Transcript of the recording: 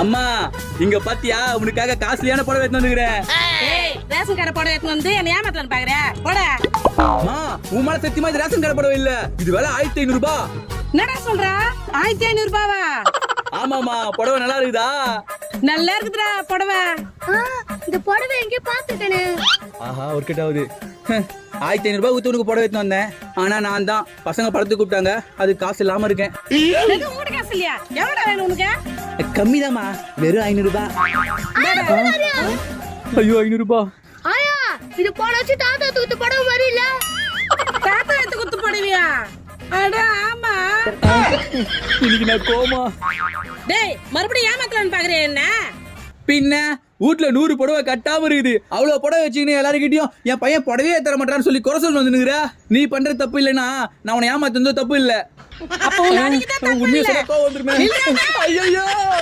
அம்மா இங்க பாத்தியா? உனக்காக காஸ்ட்லியான புடவை எடுத்து வந்துக்கிறேன். ஏய் ரேஷன் கடை போட எடுத்து வந்து என்ன ஏமாத்தலான்னு பாக்குற? போட. அம்மா உன் மேல சத்தியமா இது ரேஷன் கடை புடவை இல்ல. இது விலை ஆயிரத்தி ஐநூறு ரூபாய் என்னடா சொல்ற? ஆயிரத்தி ஐநூறு ரூபாவா ஆமாமா புடவை நல்லா இருக்குதா? நல்லா இருக்குதுடா புடவை. இந்த புடவை எங்கேயோ பாத்துட்டேனே ஆஹா ஒரு கிட்டாவது ஆயிரத்தி ஐநூறு ரூபாய் ஊத்து உனக்கு புடவை எடுத்து வந்தேன். ஆனா நான் தான் பசங்க படத்துக்கு கூப்பிட்டாங்க. அது காசு இல்லாம இருக்கேன். காசு இல்லையா? எவ்வளோ வேணும் உனக்கு? கம்மிதாம்மா. வெறும் ஐநூறு ரூபாய் ஐயோ ஐநூறு ரூபாய் ஆயா இது போட வச்சு தாத்தா தூத்து புடவை மாதிரி இல்ல தாத்தா எடுத்து குத்து போடுவியா? அட ஆமா. இன்னைக்கு நான் கோமா. டேய் மறுபடியும் ஏமாத்தலான்னு பாக்குறியா என்ன? பின்ன வீட்ல நூறு புடவை கட்டாம இருக்குது. அவ்வளவு புடவை வச்சுக்கின்னு எல்லாருக்கிட்டையும் என் பையன் புடவையே தர மாட்டான்னு சொல்லி குறை சொல்லி வந்துனுக்குற நீ பண்ற தப்பு இல்லைன்னா நான் உன்னை ஏமாத்துனது தப்பு இல்ல. அப்போ உண்மையை இல்ல? சொல்ல வந்துருமே. ஐயோ